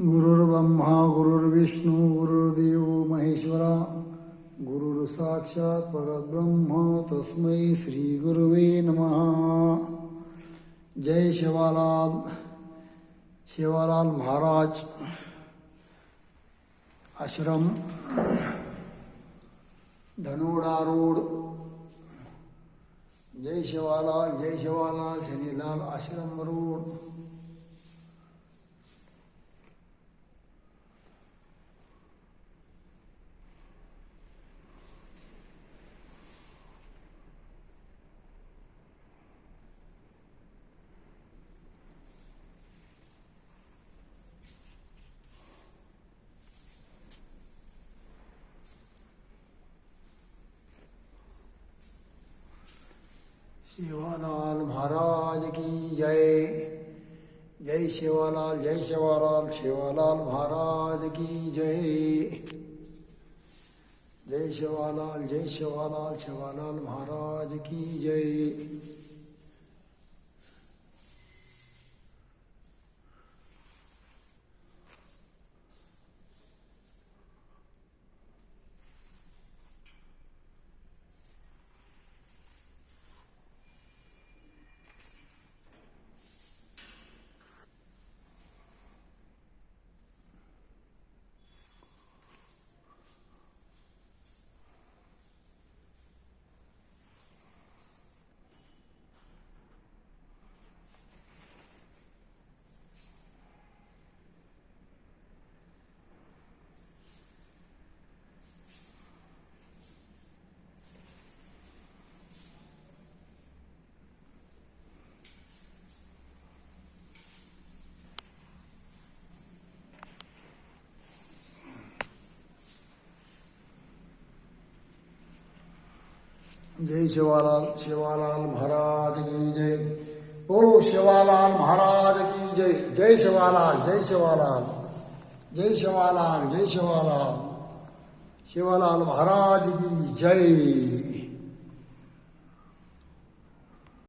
गुरुर्ब्रह्मा, गुरुर्विष्णु, गुरुर्देव, महेश्वरा गुरुर् साक्षात परब्रह्म, तस्मै श्री गुरुवे नमः। जय शिवालाल शिवालाल महाराज, आश्रम, धनोडा रोड। जय शिवालाल जय शिवालाल, शनीलाल आश्रम रोड। शिवालाल महाराज की जय। जय शिवालाल जय शिवालाल शिवालाल महाराज की जय। जय शिवालाल जय शिवालाल शिवालाल महाराज की जय। जय शिवालाल शिवालाल महाराज की जय। बोलो शिवालाल महाराज की जय। जय शिवालाल जय शिवालाल जय शिवालाल जय शिवालाल। शिवालाल महाराज की जय।